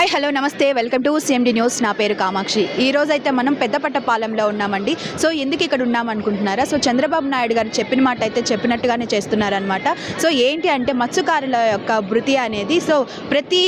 Hi hello namaste. Welcome to CMD news. నా పేరు కామాక్షి. ఈ రోజు అయితే మనం పెద్దపట్టపాలెంలో ఉన్నామండి. సో ఎందుకు ఇక్కడ ఉన్నాం అనుకుంటున్నారా సో చంద్రబాబు నాయుడు గారు చెప్పిన మాట అయితే చెప్పినట్టుగానే చేస్తున్నారనమాట సో ఏంటి అంటే మత్స్యకారుల యొక్క వృత్తి అనేది సో ప్రతి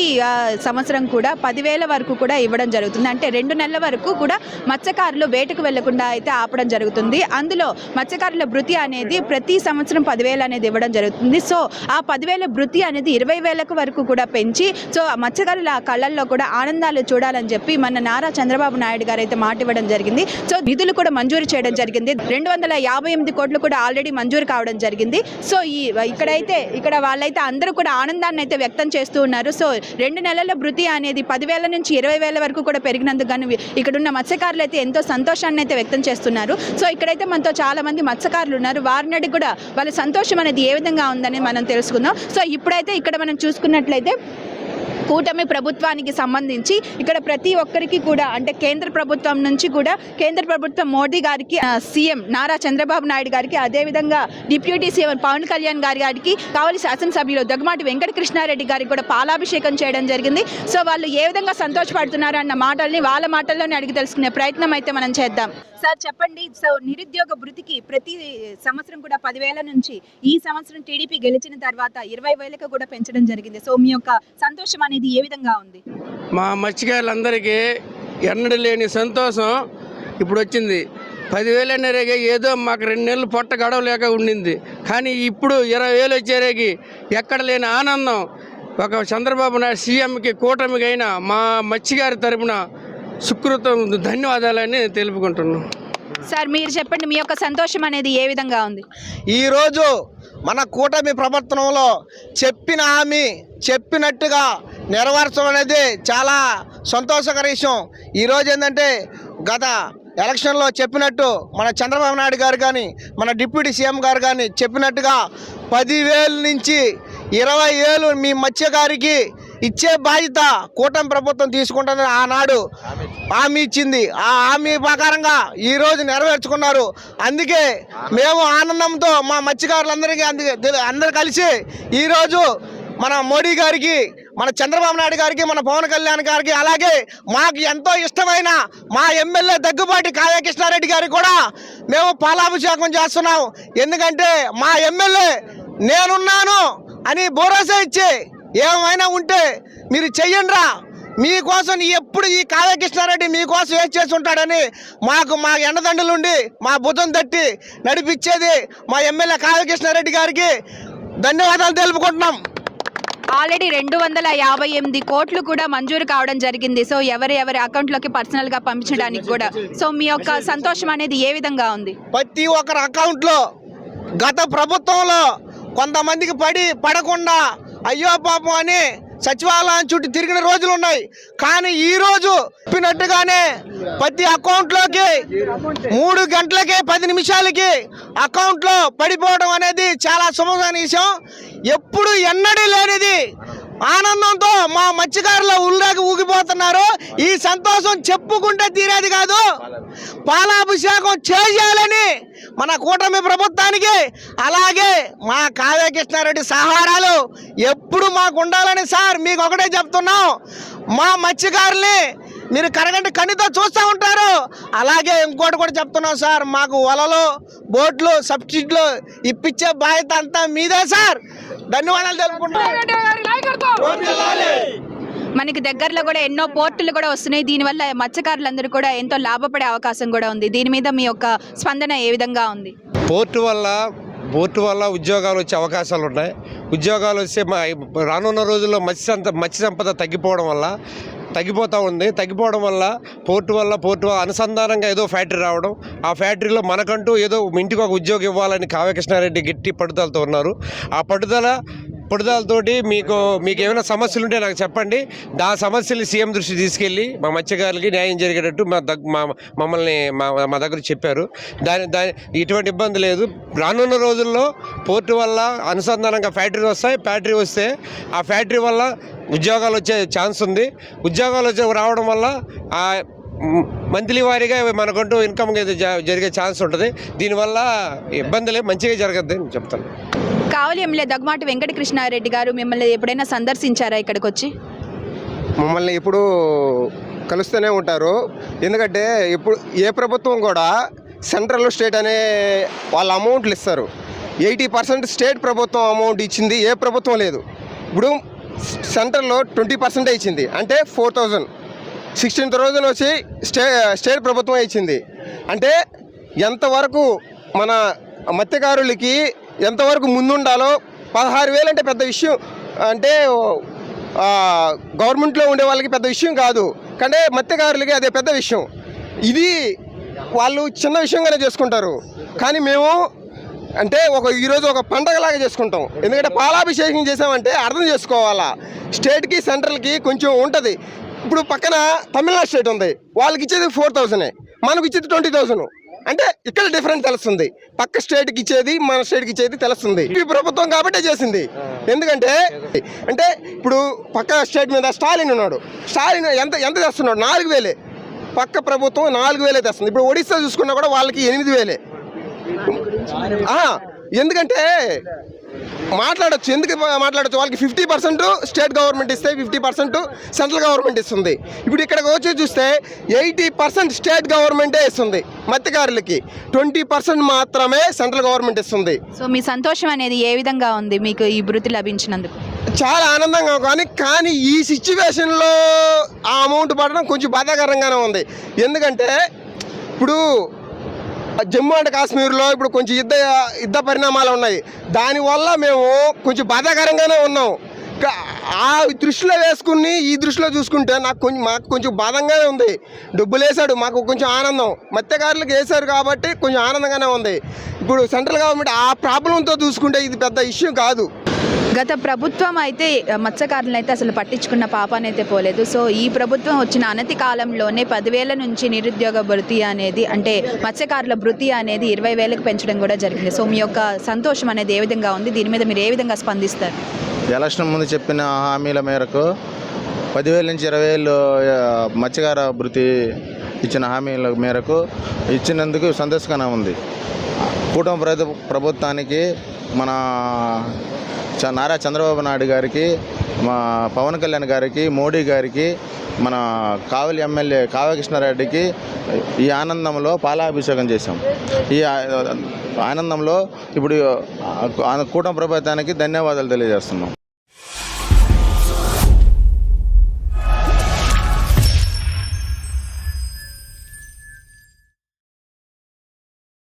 సంవత్సరం కూడా పదివేల వరకు కూడా ఇవ్వడం జరుగుతుంది. అంటే రెండు నెలల వరకు కూడా మత్స్యకారులు వేటకు వెళ్ళకుండా అయితే ఆపడం జరుగుతుంది. అందులో మత్స్యకారుల వృత్తి అనేది ప్రతి సంవత్సరం పదివేలు అనేది ఇవ్వడం జరుగుతుంది. సో ఆ పదివేల వృత్తి అనేది ఇరవై వేలకు వరకు కూడా పెంచి సో ఆ మత్స్యకారుల కళ్ళల్లో కూడా ఆనందాలు చూడాలని చెప్పి మన నారా చంద్రబాబు నాయుడు గారు అయితే మాట ఇవ్వడం జరిగింది. సో నిధులు కూడా మంజూరు చేయడం జరిగింది. రెండు వందల యాభై ఎనిమిది కోట్లు కూడా ఆల్రెడీ మంజూరు కావడం జరిగింది. సో ఈ ఇక్కడైతే ఇక్కడ వాళ్ళైతే అందరూ కూడా ఆనందాన్ని అయితే వ్యక్తం చేస్తూ ఉన్నారు. సో రెండు నెలల భృతి అనేది పదివేల నుంచి ఇరవై వేల వరకు కూడా పెరిగినందుకు గాను ఇక్కడ ఉన్న మత్స్యకారులు అయితే ఎంతో సంతోషాన్ని అయితే వ్యక్తం చేస్తున్నారు. సో ఇక్కడైతే మనతో చాలా మంది మత్స్యకారులు ఉన్నారు. వారిని కూడా వాళ్ళ సంతోషం అనేది ఏ విధంగా ఉందని మనం తెలుసుకుందాం. సో ఇప్పుడైతే ఇక్కడ మనం చూసుకున్నట్లయితే కూటమి ప్రభుత్వానికి సంబంధించి ఇక్కడ ప్రతి ఒక్కరికి కూడా అంటే కేంద్ర ప్రభుత్వం నుంచి కూడా కేంద్ర ప్రభుత్వం మోడీ గారికి సీఎం నారా చంద్రబాబు నాయుడు గారికి అదేవిధంగా డిప్యూటీ సీఎం పవన్ కళ్యాణ్ గారి గారికి కావలి శాసనసభ్యులు దగ్గమాటి వెంకటకృష్ణారెడ్డి గారికి కూడా పాలాభిషేకం చేయడం జరిగింది. సో వాళ్ళు ఏ విధంగా సంతోషపడుతున్నారు అన్న మాటల్ని వాళ్ళ మాటల్లోనే అడిగి తెలుసుకునే ప్రయత్నం అయితే మనం చేద్దాం. సార్ చెప్పండి. సో నిరుద్యోగ వృత్తికి ప్రతి సంవత్సరం కూడా పదివేల నుంచి ఈ సంవత్సరం టీడీపీ గెలిచిన తర్వాత ఇరవై వేలకు కూడా పెంచడం జరిగింది. సో మీ యొక్క సంతోషం అనేది ఏ విధంగా ఉంది? మా మత్స్యకారులందరికీ ఎన్నడూ లేని సంతోషం ఇప్పుడు వచ్చింది పదివేలు అనేరేగా ఏదో మాకు రెండు నెలలు పొట్ట గడవలేక ఉండింది. కానీ ఇప్పుడు ఇరవై వేలు వచ్చేరేకి ఎక్కడ లేని ఆనందం. ఒక చంద్రబాబు నాయుడు సీఎంకి కూటమికి అయినా మా మత్స్యగారి తరపున సుకృతం ధన్యవాదాలని తెలుపుకుంటున్నాం. సార్ మీరు చెప్పండి మీ యొక్క సంతోషం అనేది ఏ విధంగా ఉంది? ఈరోజు మన కూటమి ప్రభుత్వంలో చెప్పిన హామీ చెప్పినట్టుగా నెరవేర్చడం అనేది చాలా సంతోషకర విషయం. ఈరోజు ఏంటంటే గత ఎలక్షన్లో చెప్పినట్టు మన చంద్రబాబు నాయుడు గారు కానీ మన డిప్యూటీ సీఎం గారు కానీ చెప్పినట్టుగా పదివేల నుంచి ఇరవై ఏళ్ళు మీ మత్స్యకారికి ఇచ్చే బాధ్యత కూటమి ప్రభుత్వం తీసుకుంటుందని ఆనాడు హామీ ఇచ్చింది. ఆ హామీ ప్రకారంగా ఈరోజు నెరవేర్చుకున్నారు. అందుకే మేము ఆనందంతో మా మత్స్యకారులందరికీ అందుకే అందరు కలిసి ఈరోజు మన మోడీ గారికి మన చంద్రబాబు నాయుడు గారికి మన పవన్ కళ్యాణ్ గారికి అలాగే మాకు ఎంతో ఇష్టమైన మా ఎమ్మెల్యే దగ్గుబాటి కావ్యకృష్ణారెడ్డి గారికి కూడా మేము పాలాభిషేకం చేస్తున్నాం. ఎందుకంటే మా ఎమ్మెల్యే నేనున్నాను అని భరోసా ఇచ్చి ఏమైనా ఉంటే మీరు చెయ్యండిరా. మీకోసం ఎప్పుడు ఈ కావ్యకృష్ణారెడ్డి మీకోసం ఏం చేసి ఉంటాడని మాకు మా ఎండదండలుండి మా భుజం తట్టి నడిపించేది మా ఎమ్మెల్యే కావ్యకృష్ణారెడ్డి గారికి ధన్యవాదాలు తెలుపుకుంటున్నాం. ఆల్రెడీ రెండు వందల యాభై ఎనిమిది కోట్లు కూడా మంజూరు కావడం జరిగింది. సో ఎవరి ఎవరి అకౌంట్లోకి పర్సనల్గా పంపించడానికి కూడా. సో మీ యొక్క సంతోషం అనేది ఏ విధంగా ఉంది? ప్రతి ఒక్కరి అకౌంట్లో గత ప్రభుత్వంలో కొంతమందికి పడి పడకుండా అయ్యో పాపం అని సచివాలయం చుట్టూ తిరిగిన రోజులు ఉన్నాయి. కానీ ఈ రోజు చెప్పినట్టుగానే ప్రతి అకౌంట్లోకి మూడు గంటలకి పది నిమిషాలకి అకౌంట్లో పడిపోవడం అనేది చాలా శుభమైన విషయం. ఎప్పుడు ఎన్నడూ లేనిది ఆనందంతో మా మత్స్యకారుల ఉల్లాకి ఊగిపోతున్నారు. ఈ సంతోషం చెప్పుకుంటే తీరేది కాదు. పాలాభిషేకం చేయాలని మన కూటమి ప్రభుత్వానికి అలాగే మా కావ్యకృష్ణారెడ్డి సహారాలు ఎప్పుడు మాకు ఉండాలని సార్ మీకు ఒకటే చెప్తున్నాం. మా మత్స్యకారుల్ని మీరు కరగంటి కన్నుతో చూస్తూ ఉంటారు. అలాగే ఇంకోటి కూడా చెప్తున్నాం సార్ మాకు వలలు బోట్లు సబ్సిడీలు ఇప్పించే బాధ్యత అంతా మీదే సార్. ధన్యవాదాలు తెలుపుకుంటున్నాం. మనకి దగ్గరలో కూడా ఎన్నో పోర్టులు కూడా వస్తున్నాయి. దీనివల్ల మత్స్యకారులందరూ కూడా ఎంతో లాభపడే అవకాశం కూడా ఉంది. దీని మీద మీ యొక్క స్పందన ఏ విధంగా ఉంది? పోర్టు వల్ల పోర్టు వల్ల ఉద్యోగాలు వచ్చే అవకాశాలు ఉన్నాయి. ఉద్యోగాలు వస్తే మా రానున్న రోజుల్లో మత్స్య మత్స్య సంపద తగ్గిపోవడం వల్ల తగ్గిపోతూ ఉంది. తగ్గిపోవడం వల్ల పోర్టు వల్ల పోర్టు వల్ల అనుసంధానంగా ఏదో ఫ్యాక్టరీ రావడం ఆ ఫ్యాక్టరీలో మనకంటూ ఏదో ఇంటికి ఒక ఉద్యోగం ఇవ్వాలని కావ్యకృష్ణారెడ్డి గట్టి పట్టుదలతో ఉన్నారు. ఆ పట్టుదల పట్టుదలతోటి మీకు మీకు ఏమైనా సమస్యలు ఉంటే నాకు చెప్పండి. ఆ సమస్యలు సీఎం దృష్టి తీసుకెళ్ళి మా మత్స్యకారులకి న్యాయం జరిగేటట్టు మా దగ్గ మా మమ్మల్ని మా మా దగ్గర చెప్పారు. దాని దాని ఇటువంటి ఇబ్బంది లేదు. రానున్న రోజుల్లో పోర్టు వల్ల అనుసంధానంగా ఫ్యాక్టరీ వస్తాయి. ఫ్యాక్టరీ వస్తే ఆ ఫ్యాక్టరీ వల్ల ఉద్యోగాలు వచ్చే ఛాన్స్ ఉంది. ఉద్యోగాలు వచ్చే రావడం వల్ల ఆ మంత్లీ వారీగా మనకంటూ ఇన్కమ్ జరిగే ఛాన్స్ ఉంటుంది. దీనివల్ల ఇబ్బందులే మంచిగా జరగద్ది అని చెప్తాను. కావలి ఎమ్మెల్యే దగ్గమాటి వెంకట కృష్ణారెడ్డి గారు మిమ్మల్ని ఎప్పుడైనా సందర్శించారా ఇక్కడికి వచ్చి మమ్మల్ని ఎప్పుడు కలుస్తూనే ఉంటారు. ఎందుకంటే ఇప్పుడు ఏ ప్రభుత్వం కూడా సెంట్రల్ స్టేట్ అనే వాళ్ళ అమౌంట్లు ఇస్తారు. ఎయిటీ పర్సెంట్ స్టేట్ ప్రభుత్వం అమౌంట్ ఇచ్చింది ఏ ప్రభుత్వం లేదు. ఇప్పుడు సెంట్రల్లో ట్వంటీ పర్సెంటే ఇచ్చింది అంటే ఫోర్ థౌజండ్. సిక్స్టీన్ థౌజండ్ వచ్చి స్టే స్టేట్ ప్రభుత్వం ఇచ్చింది. అంటే ఎంతవరకు మన మత్స్యకారులకి ఎంతవరకు ముందుండాలో పదహారు వేలు అంటే పెద్ద విషయం. అంటే గవర్నమెంట్లో ఉండే వాళ్ళకి పెద్ద విషయం కాదు. కానీ మత్స్యకారులకి అదే పెద్ద విషయం. ఇది వాళ్ళు చిన్న విషయంగానే చేసుకుంటారు. కానీ మేము అంటే ఒక ఈరోజు ఒక పండగలాగా చేసుకుంటాం. ఎందుకంటే పాలాభిషేకం చేసామంటే అర్థం చేసుకోవాలా. స్టేట్కి సెంట్రల్కి కొంచెం ఉంటుంది. ఇప్పుడు పక్కన తమిళనాడు స్టేట్ ఉంది. వాళ్ళకి ఇచ్చేది ఫోర్ థౌసండ్ మనకు ఇచ్చేది ట్వంటీ థౌసండ్ అంటే ఇక్కడ డిఫరెంట్ తెలుస్తుంది. పక్క స్టేట్కి ఇచ్చేది మన స్టేట్కి ఇచ్చేది తెలుస్తుంది. ఈ ప్రభుత్వం కాబట్టే చేసింది. ఎందుకంటే అంటే ఇప్పుడు పక్క స్టేట్ మీద స్టాలిన్ ఉన్నాడు. స్టాలిన్ ఎంత ఎంత తెస్తున్నాడు? నాలుగు వేలే. పక్క ప్రభుత్వం నాలుగు వేలే తెస్తుంది. ఇప్పుడు ఒడిశా చూసుకున్నా కూడా వాళ్ళకి ఎనిమిది వేలే. ఎందుకంటే మాట్లాడొచ్చు. ఎందుకు మాట్లాడొచ్చు? వాళ్ళకి ఫిఫ్టీ పర్సెంట్ స్టేట్ గవర్నమెంట్ ఇస్తే ఫిఫ్టీ పర్సెంట్ సెంట్రల్ గవర్నమెంట్ ఇస్తుంది. ఇప్పుడు ఇక్కడికి వచ్చి చూస్తే ఎయిటీ పర్సెంట్ స్టేట్ గవర్నమెంటే ఇస్తుంది మత్స్యకారులకి ట్వంటీ పర్సెంట్ మాత్రమే సెంట్రల్ గవర్నమెంట్ ఇస్తుంది. సో మీ సంతోషం అనేది ఏ విధంగా ఉంది మీకు ఈ వృత్తి లభించినందుకు? చాలా ఆనందంగా కానీ కానీ ఈ సిచ్యువేషన్లో ఆ అమౌంట్ పడడం కొంచెం బాధాకరంగానే ఉంది. ఎందుకంటే ఇప్పుడు జమ్మూ అండ్ కాశ్మీర్లో ఇప్పుడు కొంచెం యుద్ధ యుద్ధ పరిణామాలు ఉన్నాయి. దానివల్ల మేము కొంచెం బాధాకరంగానే ఉన్నాం. ఆ దృష్టిలో వేసుకుని ఈ దృష్టిలో చూసుకుంటే నాకు కొంచెం మాకు కొంచెం బాధంగానే ఉంది. డబ్బులు వేశాడు మాకు కొంచెం ఆనందం. మత్స్యకారులకు వేశారు కాబట్టి కొంచెం ఆనందంగానే ఉంది. ఇప్పుడు సెంట్రల్ గవర్నమెంట్ ఆ ప్రాబ్లంతో చూసుకుంటే ఇది పెద్ద ఇష్యూ కాదు. గత ప్రభుత్వం అయితే మత్స్యకారులను అయితే అసలు పట్టించుకున్న పాపానైతే అయితే పోలేదు. సో ఈ ప్రభుత్వం వచ్చిన అనతి కాలంలోనే పదివేల నుంచి నిరుద్యోగ భృతి అనేది అంటే మత్స్యకారుల భృతి అనేది ఇరవై వేలకు పెంచడం కూడా జరిగింది. సో మీ యొక్క సంతోషం అనేది ఏ విధంగా ఉంది? దీని మీద మీరు ఏ విధంగా స్పందిస్తారు? ఎలక్షన్ ముందు చెప్పిన హామీల మేరకు పదివేల నుంచి ఇరవై వేలు మత్స్యకార భృతి ఇచ్చిన హామీల మేరకు ఇచ్చినందుకు సంతోషంగా ఉంది. కూటమి ప్రభుత్వానికి మన నారా చంద్రబాబు నాయుడు గారికి మా పవన్ కళ్యాణ్ గారికి మోడీ గారికి మన కావలి ఎమ్మెల్యే కావ్యకృష్ణారెడ్డికి ఈ ఆనందంలో పాలాభిషేకం చేశాం. ఈ ఆనందంలో ఇప్పుడు కూటమి ప్రభుత్వానికి ధన్యవాదాలు తెలియజేస్తున్నాం.